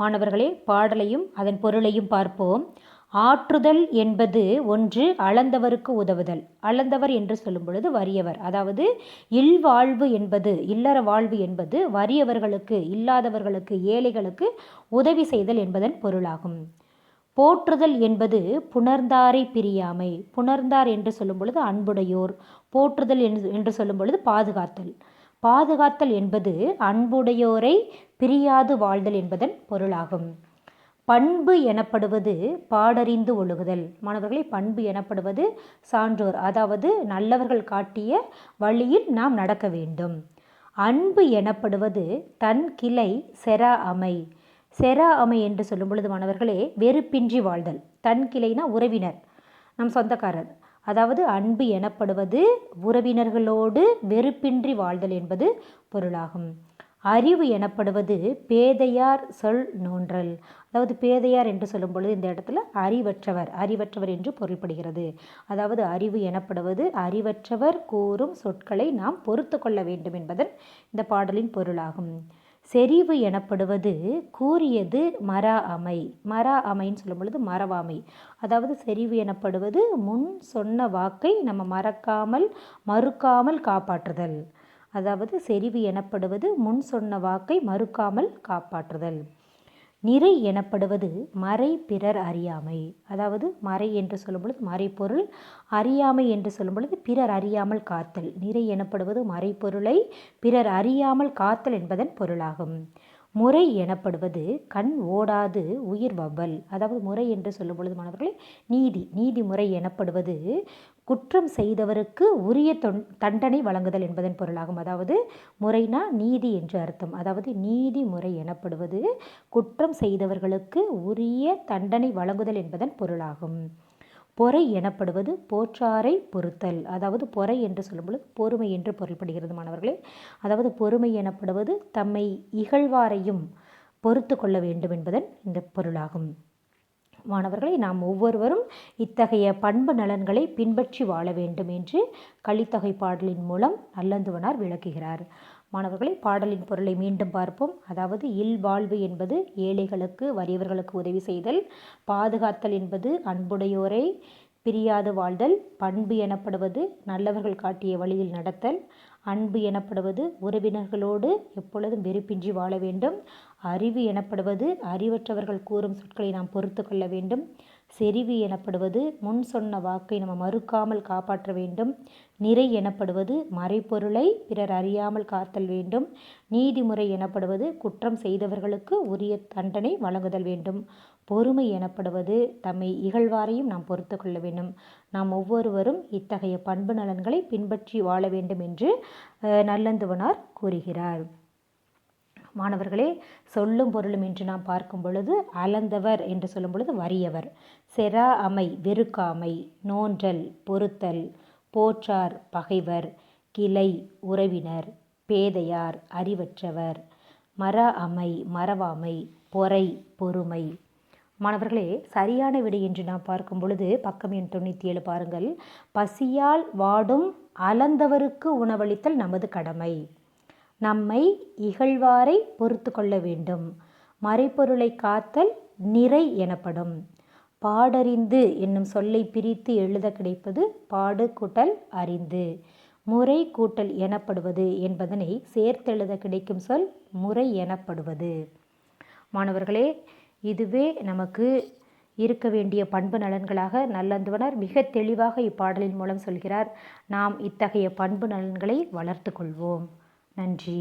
மாணவர்களே பாடலையும் அதன் பொருளையும் பார்ப்போம். ஆற்றுதல் என்பது ஒன்று அளந்தவருக்கு உதவுதல். அளந்தவர் என்று சொல்லும் பொழுது வறியவர். அதாவது இல்வாழ்வு என்பது இல்லற வாழ்வு என்பது வறியவர்களுக்கு இல்லாதவர்களுக்கு ஏழைகளுக்கு உதவி செய்தல் என்பதன் பொருளாகும். போற்றுதல் என்பது புணர்ந்தாரை பிரியாமை. புணர்ந்தார் என்று சொல்லும் பொழுது அன்புடையோர். போற்றுதல் என்று சொல்லும் பொழுது பாதுகாத்தல். பாதுகாத்தல் என்பது அன்புடையோரை பிரியாது வாழ்தல் என்பதன் பொருளாகும். பண்பு எனப்படுவது பாடறிந்து ஒழுகுதல். மாணவர்களை பண்பு எனப்படுவது சான்றோர் அதாவது நல்லவர்கள் காட்டிய வழியில் நாம் நடக்க வேண்டும். அன்பு எனப்படுவது தன் கிளை செரா அமை. செரா அமை என்று சொல்லும் பொழுது மாணவர்களே வெறுப்பின்றி வாழ்தல். தன் கிளைனா உறவினர் நம் சொந்தக்காரர். அதாவது அன்பு எனப்படுவது உறவினர்களோடு வெறுப்பின்றி வாழ்தல் என்பது பொருளாகும். அறிவு எனப்படுவது பேதையார் சொல் நோன்றல். அதாவது பேதையார் என்று சொல்லும் பொழுது இந்த இடத்துல அறிவற்றவர் அறிவற்றவர் என்று பொருள்படுகிறது. அதாவது அறிவு எனப்படுவது அறிவற்றவர் கூறும் சொற்களை நாம் பொறுத்து கொள்ள வேண்டும் என்பதன் இந்த பாடலின் பொருளாகும். செறிவு எனப்படுவது கூறியது மரா அமை. மரா அமைன்னு சொல்லும் பொழுது மரவாமை. அதாவது செறிவு எனப்படுவது முன் சொன்ன வாக்கை நம்ம மறக்காமல் மறுக்காமல் காப்பாற்றுதல். அதாவது செறிவு எனப்படுவது முன் சொன்ன வாக்கை மறுக்காமல் காப்பாற்றுதல். நிறை எனப்படுவது மறை பிறர் அறியாமை. அதாவது மறை என்று சொல்லும் பொழுது மறைப்பொருள் அறியாமை என்று சொல்லும் பொழுது பிறர் அறியாமல் காத்தல். நிறை எனப்படுவது மறைப்பொருளை பிறர் அறியாமல் காத்தல் என்பதன் பொருளாகும். முறை எனப்படுவது கண் ஓடாது உயிர் வவ்வல் அதாவது முறை என்று சொல்லும் பொழுது மாணவர்களே நீதி. நீதிமுறை எனப்படுவது குற்றம் செய்தவருக்கு உரிய தொன் தண்டனை வழங்குதல் என்பதன் பொருளாகும். அதாவது முறைனா நீதி என்று அர்த்தம். அதாவது நீதிமுறை எனப்படுவது குற்றம் செய்தவர்களுக்கு உரிய தண்டனை வழங்குதல் என்பதன் பொருளாகும். பொறை எனப்படுவது போற்றாரை பொறுத்தல். அதாவது பொறை என்று சொல்லும்பொழுது பொறுமை என்று பொருள்படுகிறது மாணவர்களே. அதாவது பொறுமை எனப்படுவது தம்மை இகழ்வாரையும் பொறுத்து கொள்ள வேண்டும் என்பதன் இந்த பொருளாகும். மாணவர்களை நாம் ஒவ்வொருவரும் இத்தகைய பண்பு நலன்களை பின்பற்றி வாழ வேண்டும் என்று கலித்தொகை பாடலின் மூலம் நல்லந்துவனார் விளக்குகிறார். மாணவர்களை பாடலின் பொருளை மீண்டும் பார்ப்போம். அதாவது இல்வாழ்வு என்பது ஏழைகளுக்கு வறியவர்களுக்கு உதவி செய்தல் பாதுகாத்தல் என்பது அன்புடையோரை பிரியாது வாழ்தல் பண்பு எனப்படுவது நல்லவர்கள் காட்டிய வழியில் நடத்தல் அன்பு எனப்படுவது உறவினர்களோடு எப்பொழுதும் வெறுப்பின்றி வாழ வேண்டும் அறிவு எனப்படுவது அறிவற்றவர்கள் கூறும் சொற்களை நாம் பொறுத்து கொள்ள வேண்டும் செறிவு எனப்படுவது முன் சொன்ன வாக்கை நம்ம மறுக்காமல் காப்பாற்ற வேண்டும். நிறை எனப்படுவது மறைப்பொருளை பிறர் அறியாமல் காத்தல் வேண்டும். நீதிமுறை எனப்படுவது குற்றம் செய்தவர்களுக்கு உரிய தண்டனை வழங்குதல் வேண்டும். பொறுமை எனப்படுவது தம்மை இகழ்வாரையும் நாம் பொறுத்து கொள்ள வேண்டும். நாம் ஒவ்வொருவரும் இத்தகைய பண்பு நலன்களை பின்பற்றி வாழ வேண்டும் என்று நல்லந்துவனார் கூறுகிறார். மாணவர்களே சொல்லும் பொருளும் என்று நாம் பார்க்கும் பொழுது அலந்தவர் என்று சொல்லும் பொழுது வறியவர். செரா அமை வெறுக்காமை நோன்றல் பொறுத்தல் போற்றார் பகைவர் கிளை உறவினர் பேதையார் அறிவற்றவர் மர அமை மறவாமை பொறை பொறுமை. மாணவர்களே சரியான விடை என்று நாம் பார்க்கும் பொழுது பக்கம் எண் தொண்ணூற்றி ஏழு பாருங்கள். பசியால் வாடும் அலந்தவருக்கு உணவளித்தல் நமது கடமை. நம்மை இகழ்வாரை பொறுத்து கொள்ள வேண்டும். மறைப்பொருளை காத்தல் நிறை எனப்படும். பாடறிந்து என்னும் சொல்லை பிரித்து எழுத கிடைப்பது பாடு கூட்டல் அறிந்து. முறை கூட்டல் எனப்படுவது என்பதனை சேர்த்தெழுத கிடைக்கும் சொல் முறை எனப்படுவது. மாணவர்களே இதுவே நமக்கு இருக்க வேண்டிய பண்பு நலன்களாக நல்லந்துவனர் மிக தெளிவாக இப்பாடலின் மூலம் சொல்கிறார். நாம் இத்தகைய பண்பு நலன்களை வளர்த்து கொள்வோம். நன்றி